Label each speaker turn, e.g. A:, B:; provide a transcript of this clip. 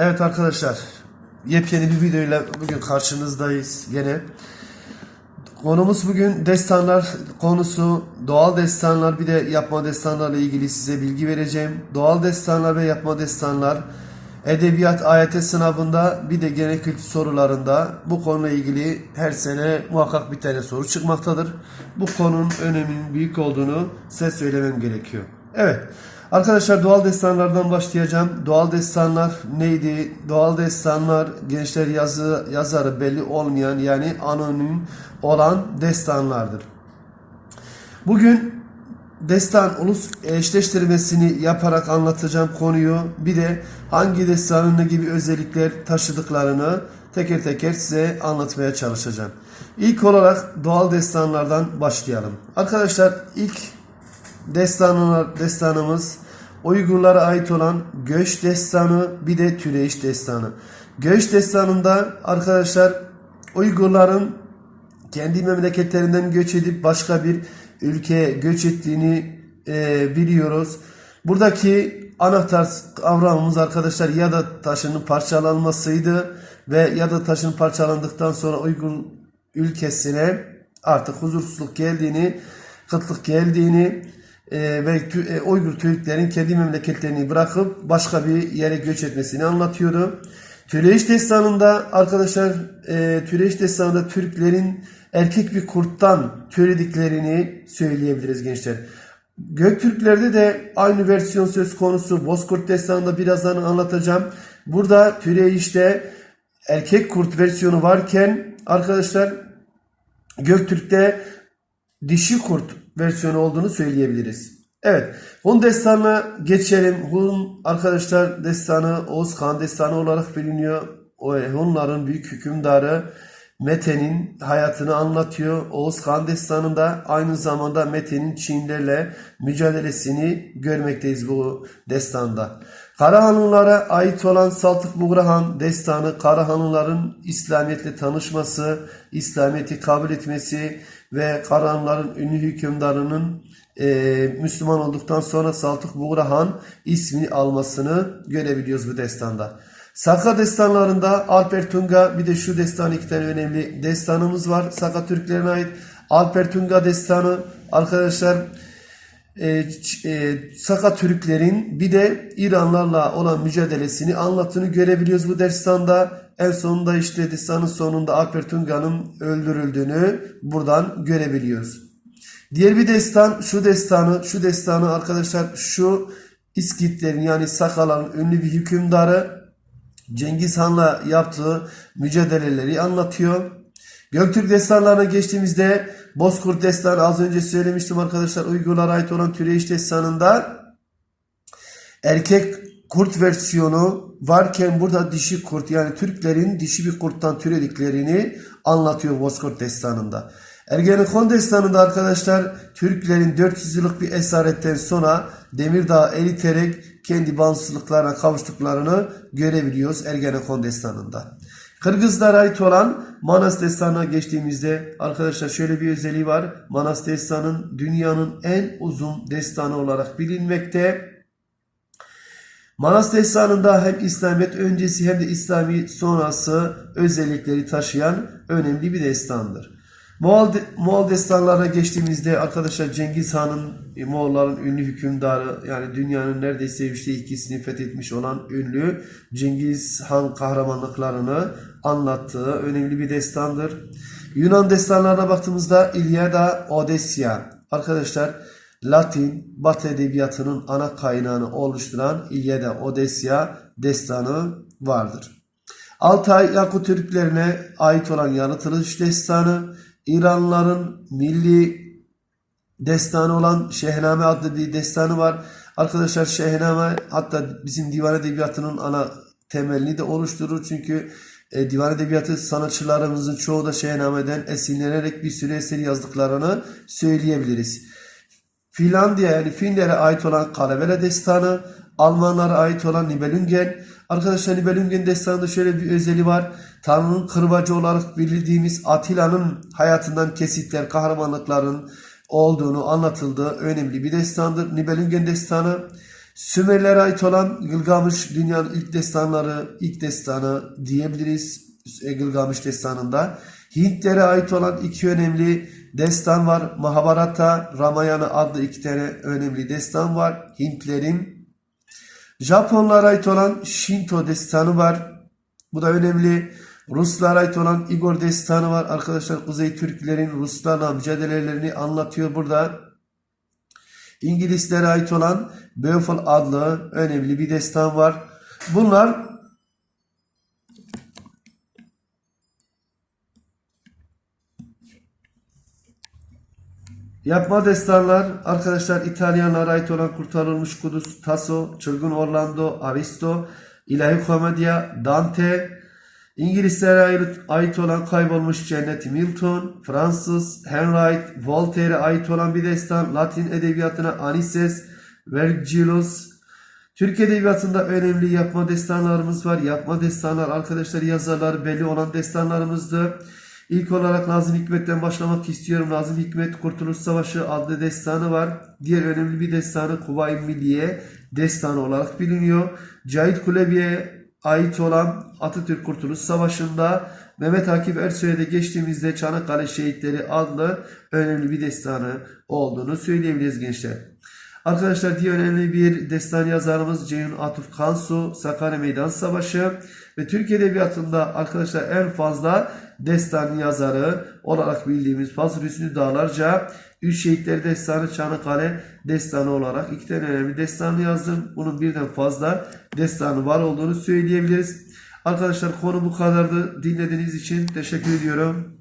A: Evet arkadaşlar, yepyeni bir videoyla bugün karşınızdayız yine. Konumuz bugün destanlar konusu, doğal destanlar bir de yapma destanlarla ilgili size bilgi vereceğim. Doğal destanlar ve yapma destanlar edebiyat AYT sınavında bir de genel kültür sorularında bu konuyla ilgili her sene muhakkak bir tane soru çıkmaktadır. Bu konunun öneminin büyük olduğunu size söylemem gerekiyor. Evet. Arkadaşlar doğal destanlardan başlayacağım. Doğal destanlar neydi? Doğal destanlar gençler yazı, yazarı belli olmayan yani anonim olan destanlardır. Bugün destan ulus eşleştirmesini yaparak anlatacağım konuyu. Bir de hangi destanın ne gibi özellikler taşıdıklarını teker teker size anlatmaya çalışacağım. İlk olarak doğal destanlardan başlayalım. Arkadaşlar ilk destanlar, destanımız Uygurlara ait olan Göç Destanı bir de Türeyiş Destanı. Göç Destanı'nda arkadaşlar Uygurların kendi memleketlerinden göç edip başka bir ülkeye göç ettiğini e, biliyoruz. Buradaki anahtar kavramımız arkadaşlar ya da taşının parçalanmasıydı ve ya da taşın parçalandıktan sonra Uygur ülkesine artık huzursuzluk geldiğini, kıtlık geldiğini e, ve e, Uygur Türklerin kendi memleketlerini bırakıp başka bir yere göç etmesini anlatıyordu. Türeyiş Destanı'nda arkadaşlar e, Türeyiş Destanı'nda Türklerin erkek bir kurttan türediklerini söyleyebiliriz gençler. Göktürklerde de aynı versiyon söz konusu. Bozkurt Destanı'nda birazdan anlatacağım. Burada Türeyiş'te erkek kurt versiyonu varken arkadaşlar Göktürk'te dişi kurt versiyonu olduğunu söyleyebiliriz. Evet, Hun destanına geçelim. Hun arkadaşlar destanı Oğuz Kağan destanı olarak biliniyor. O Hunların büyük hükümdarı Mete'nin hayatını anlatıyor. Oğuz Kağan destanında aynı zamanda Mete'nin Çinlerle mücadelesini görmekteyiz bu destanda. Karahanlılara ait olan Saltık Muğrahan destanı Karahanlıların İslamiyetle tanışması, İslamiyet'i kabul etmesi ve Karahanlıların ünlü hükümdarının e, Müslüman olduktan sonra Saltık Buğrahan ismini almasını görebiliyoruz bu destanda. Saka destanlarında Alper Tunga bir de şu destan iki tane önemli destanımız var. Saka Türklerine ait Alper Tunga destanı arkadaşlar e, e, Saka Türklerin bir de İranlarla olan mücadelesini anlattığını görebiliyoruz bu destanda. En sonunda işte destanın sonunda Alper Tunga'nın öldürüldüğünü buradan görebiliyoruz. Diğer bir destan şu destanı, şu destanı arkadaşlar şu İskitlerin yani Sakaların ünlü bir hükümdarı Cengiz Han'la yaptığı mücadeleleri anlatıyor. Göktürk destanlarına geçtiğimizde Bozkurt destanı az önce söylemiştim arkadaşlar Uygurlara ait olan Türeyiş destanında erkek kurt versiyonu varken burada dişi kurt yani Türklerin dişi bir kurttan türediklerini anlatıyor Bozkurt destanında. Ergenekon destanında arkadaşlar Türklerin 400 yıllık bir esaretten sonra Demirdağ eriterek kendi bağımsızlıklarına kavuştuklarını görebiliyoruz Ergenekon destanında. Kırgızlara ait olan Manas Destanı'na geçtiğimizde arkadaşlar şöyle bir özelliği var. Manas Destanı'nın dünyanın en uzun destanı olarak bilinmekte. Manas Destanı'nda hem İslamiyet öncesi hem de İslami sonrası özellikleri taşıyan önemli bir destandır. Moğol, Moğol destanlarına geçtiğimizde arkadaşlar Cengiz Han'ın e, Moğolların ünlü hükümdarı yani dünyanın neredeyse üçte ikisini fethetmiş olan ünlü Cengiz Han kahramanlıklarını anlattığı önemli bir destandır. Yunan destanlarına baktığımızda İlyada, Odesya arkadaşlar Latin, Batı edebiyatının ana kaynağını oluşturan İlyada, Odesya destanı vardır. Altay Yakut Türklerine ait olan Yaratılış Destanı, İranlıların milli destanı olan Şehname adlı bir destanı var. Arkadaşlar Şehname hatta bizim divan edebiyatının ana temelini de oluşturur. Çünkü e, divan edebiyatı sanatçılarımızın çoğu da Şehname'den esinlenerek bir sürü eser yazdıklarını söyleyebiliriz. Finlandiya yani Finlere ait olan Kalevala destanı, Almanlara ait olan Nibelungen. Arkadaşlar Nibelungen destanında şöyle bir özelliği var. Tanrı'nın kırbacı olarak bildiğimiz Atilla'nın hayatından kesitler, kahramanlıkların olduğunu anlatıldığı önemli bir destandır. Nibelungen destanı Sümerlere ait olan Gılgamış dünyanın ilk destanları, ilk destanı diyebiliriz e, Gılgamış destanında. Hintlere ait olan iki önemli destan var. Mahabharata, Ramayana adlı iki tane önemli destan var. Hintlerin. Japonlara ait olan Shinto destanı var. Bu da önemli. Ruslara ait olan Igor destanı var. Arkadaşlar Kuzey Türklerin Ruslarla mücadelelerini anlatıyor burada. İngilizlere ait olan Beowulf adlı önemli bir destan var. Bunlar Yapma destanlar arkadaşlar İtalyanlara ait olan Kurtarılmış Kudüs, Tasso, Çılgın Orlando, Aristo, İlahi Komedya, Dante, İngilizlere ait- ait olan Kaybolmuş Cennet Milton, Fransız, Henright, Voltaire'e ait olan bir destan, Latin edebiyatına Anises, Vergilius, Türk Edebiyatı'nda önemli yapma destanlarımız var. Yapma destanlar arkadaşlar yazarlar belli olan destanlarımızdır. İlk olarak Nazım Hikmet'ten başlamak istiyorum. Nazım Hikmet Kurtuluş Savaşı adlı destanı var. Diğer önemli bir destanı Kuvayi Milliye destanı olarak biliniyor. Cahit Kulebi'ye ait olan Atatürk Kurtuluş Savaşı'nda Mehmet Akif Ersoy'a da geçtiğimizde Çanakkale Şehitleri adlı önemli bir destanı olduğunu söyleyebiliriz gençler. Arkadaşlar diye önemli bir destan yazarımız Ceyhun Atıf Kansu, Sakarya Meydan Savaşı ve Türk Edebiyatı'nda arkadaşlar en fazla destan yazarı olarak bildiğimiz Fazıl Hüsnü Dağlarca, Üç Şehitler Destanı Çanakkale Destanı olarak iki tane önemli destanı yazdım. Bunun birden fazla destanı var olduğunu söyleyebiliriz. Arkadaşlar konu bu kadardı. Dinlediğiniz için teşekkür ediyorum.